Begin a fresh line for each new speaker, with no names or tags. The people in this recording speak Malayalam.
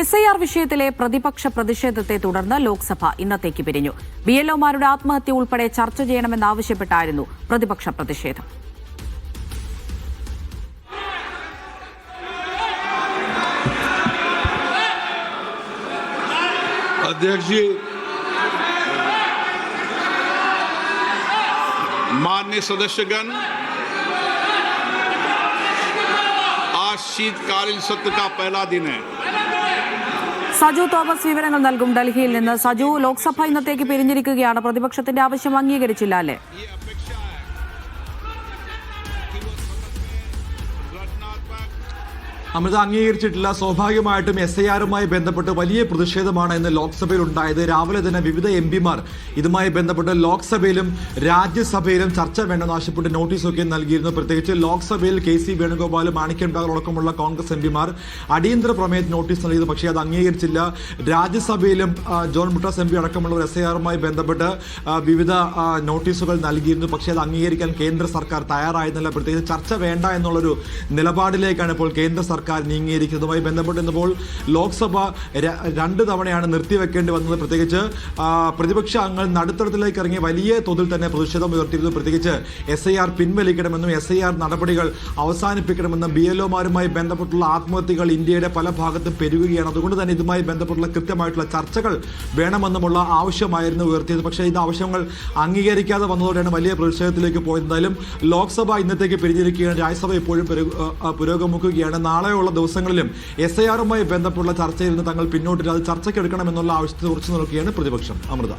എസ് ഐ ആർ വിഷയത്തിലെ പ്രതിപക്ഷ പ്രതിഷേധത്തെ തുടർന്ന് ലോക്സഭ ഇന്നത്തേക്ക് പിരിഞ്ഞു ബി എൽ ഒമാരുടെ ആത്മഹത്യ ഉൾപ്പെടെ ചർച്ച ചെയ്യണമെന്നാവശ്യപ്പെട്ടായിരുന്നു പ്രതിപക്ഷ പ്രതിഷേധം
अध्यक्ष जी मान्य सदस्यगण आज शीतकालीन सत्र का पहला दिन है
സജു തോമസ് വിവരങ്ങൾ നൽകും ഡൽഹിയിൽ നിന്ന്. സജു ലോക്സഭ ഇന്നത്തേക്ക് പിരിഞ്ഞിരിക്കുകയാണ്. പ്രതിപക്ഷത്തിന്റെ ആവശ്യം അംഗീകരിച്ചില്ല അല്ലേ?
അമൃത അംഗീകരിച്ചിട്ടില്ല. സ്വാഭാവികമായിട്ടും എസ് ഐ ആറുമായി ബന്ധപ്പെട്ട് വലിയ പ്രതിഷേധമാണ് ഇന്ന് ലോക്സഭയിൽ ഉണ്ടായത് രാവിലെ തന്നെ വിവിധ എം പിമാർ ഇതുമായി ബന്ധപ്പെട്ട് ലോക്സഭയിലും രാജ്യസഭയിലും ചർച്ച വേണമെന്ന് ആവശ്യപ്പെട്ട് നോട്ടീസൊക്കെ നൽകിയിരുന്നു. പ്രത്യേകിച്ച് ലോക്സഭയിൽ കെ സി വേണുഗോപാലും മാണിക്യം ടാഗർ അടക്കമുള്ള കോൺഗ്രസ് എം പിമാർ അടിയന്തര പ്രമേയത്തിന് നോട്ടീസ് നൽകിയത്. പക്ഷേ അത് അംഗീകരിച്ചില്ല. രാജ്യസഭയിലും ജോൺ മുട്ടാസ് എം പി അടക്കമുള്ളവർ എസ് ഐ ആറുമായി ബന്ധപ്പെട്ട് വിവിധ നോട്ടീസുകൾ നൽകിയിരുന്നു. പക്ഷേ അത് അംഗീകരിക്കാൻ കേന്ദ്ര സർക്കാർ തയ്യാറായിരുന്നില്ല. പ്രത്യേകിച്ച് ചർച്ച വേണ്ട എന്നുള്ളൊരു നിലപാടിലേക്കാണ് ഇപ്പോൾ കേന്ദ്ര സർക്കാർ നീങ്ങിയിരിക്കുന്നതുമായി ബന്ധപ്പെട്ട് ഇന്നിപ്പോൾ ലോക്സഭ രണ്ട് തവണയാണ് നിർത്തിവെക്കേണ്ടി വന്നത്. പ്രത്യേകിച്ച് പ്രതിപക്ഷ അംഗങ്ങൾ നടുത്തളത്തിലേക്ക് ഇറങ്ങി വലിയ തോതിൽ തന്നെ പ്രതിഷേധം ഉയർത്തിയിരുന്നു. പ്രത്യേകിച്ച് എസ് ഐ ആർ പിൻവലിക്കണമെന്നും എസ് ഐ ആർ നടപടികൾ അവസാനിപ്പിക്കണമെന്നും ബി എൽ ഒമാരുമായി ബന്ധപ്പെട്ടുള്ള ആത്മഹത്യകൾ ഇന്ത്യയുടെ പല ഭാഗത്തും പെരുകുകയാണ്. അതുകൊണ്ട് തന്നെ ഇതുമായി ബന്ധപ്പെട്ടുള്ള കൃത്യമായിട്ടുള്ള ചർച്ചകൾ വേണമെന്നുമുള്ള ആവശ്യമായിരുന്നു ഉയർത്തിയത്. പക്ഷേ ഇത് ആവശ്യങ്ങൾ അംഗീകരിക്കാതെ വന്നതോടെയാണ് വലിയ പ്രതിഷേധത്തിലേക്ക് പോയത്. ലോക്സഭ ഇന്നത്തേക്ക് പിരിഞ്ഞിരിക്കുകയാണ്. രാജ്യസഭ ഇപ്പോഴും പുരോഗമിക്കുകയാണ്. ആ, നാളെയുള്ള ദിവസങ്ങളിലും എസ് ഐ ആറുമായി ബന്ധപ്പെട്ടുള്ള ചർച്ചയിൽ നിന്ന് തങ്ങൾ പിന്നോട്ടില്ല ചർച്ചയ്ക്ക് എടുക്കണമെന്നുള്ള ആവശ്യത്തെ ഉറച്ചു നിൽക്കുകയാണ് പ്രതിപക്ഷം. അമൃത.